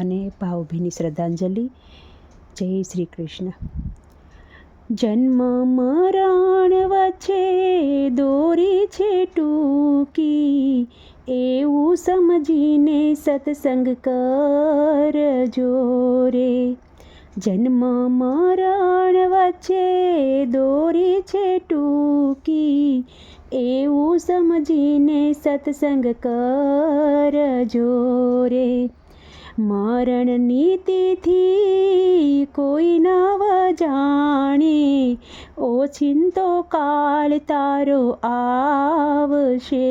બધાને ભાવભીની શ્રદ્ધાંજલિ. જય શ્રી કૃષ્ણ. જન્મ મરણ વચ્ચે દોરી છે ટૂંકી. એવું સમજીને સત્સંગ કરજો રે. જન્મ મરણ વચ્ચે દોરી છે ટૂંકી. એવું સમજીને સત્સંગ કરજો રે. મરણની તિથિ કોઈ નવ જાણે ઓછિંતો કાળ તારો આવશે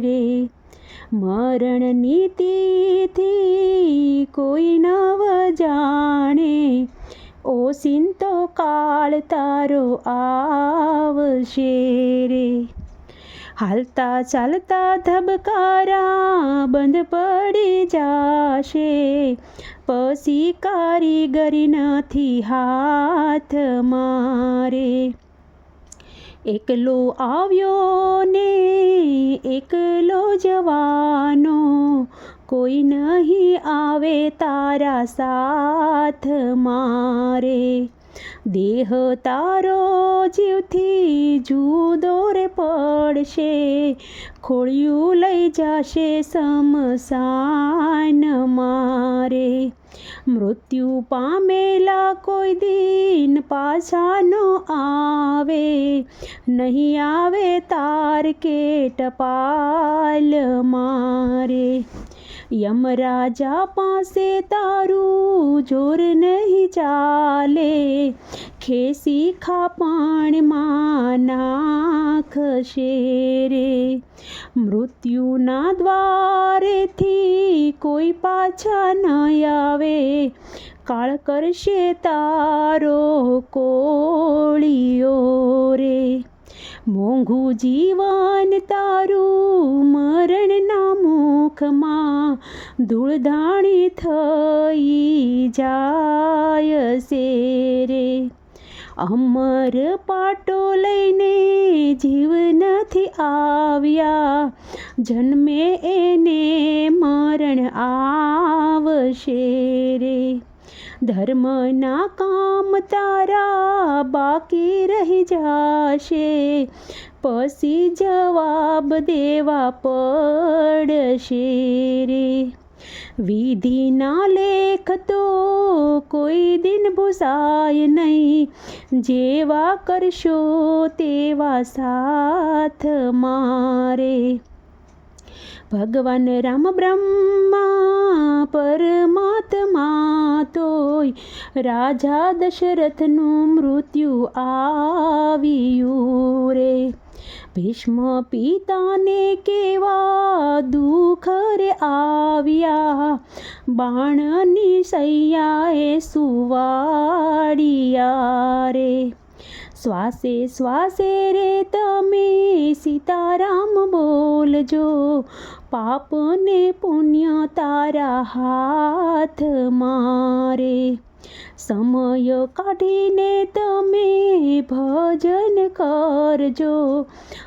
રે. મરણની તિથિ કોઈ નવ જાણે ઓસિંતો કાળ તારો આવશે રે. હાલતા ચાલતા ધબકારા બંધ પડી જાશે. પછી કારીગરી નથી હાથ મારે. એકલો આવ્યો ને એકલો જવાનો. કોઈ નહીં આવે તારા સાથ મારે. દેહ તારો જીવથી જુદો રે પડશે. ખોળિયું લઈ જશે સમસાન મારે. મૃત્યુ પામેલા કોઈ દિન પાછા ન આવે. નહીં આવે તાર કે ટપાલ મારે. યમરાજા પાસે તારું જોર નહીં ચાલે. ખેસી ખાપણમાં નાખશે રે મૃત્યુના દ્વારેથી કોઈ પાછા ન આવે. કાળ કરશે તારો કોળિયો રે. મોંઘું જીવન તારું મરણના મુખમાં ધૂળધાણી થઈ જાય છે રે અમર પાટો લઈને જીવ નથી આવ્યા. જન્મે એને મરણ આવશે રે. ધર્મના કામ તારા બાકી રહી જશે. પછી જવાબ દેવા પડશે રે. વિધિના લેખ તો કોઈ દિન ભૂસાય નહીં. જેવા કરશો તેવા સાથ મારે. ભગવાન રામ બ્રહ્મા પરમાત્મા તોય રાજા દશરથનું મૃત્યુ આવ્યું રે. ભીષ્મ પિતાને કેવા દુઃખ રે આવ્યા. બાણની સૈયાએ સુવાડિયા રે. શ્વાસે શ્વાસે રે તમે સીતારામ બોલજો પાપને પુણ્ય તારા હાથ મારે. સમય કાઢીને તમે ભજન કરજો.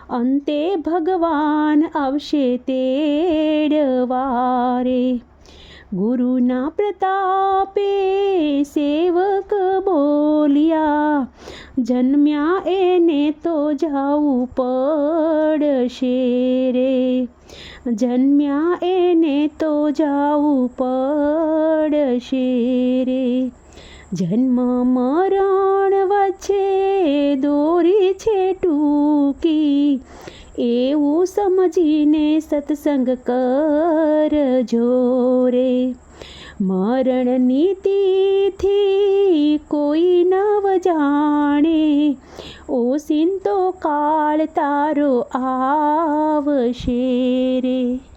અંતે ભગવાન આવશે તેડવારે ગુરુના પ્રતાપે સેવક બોલ્યા. જન્મ્યા એને તો જાવું પડશે રે. જન્મ્યા એને તો જાવું પડશે રે. જન્મ મરણ વચ્ચે દોરી છે ટૂંકી. એવું સમજીને સત્સંગ કરજો રે. મરણની તિથિ કોઈ નવ જાણે ઓસિંતો કાળ તારો આવશે રે.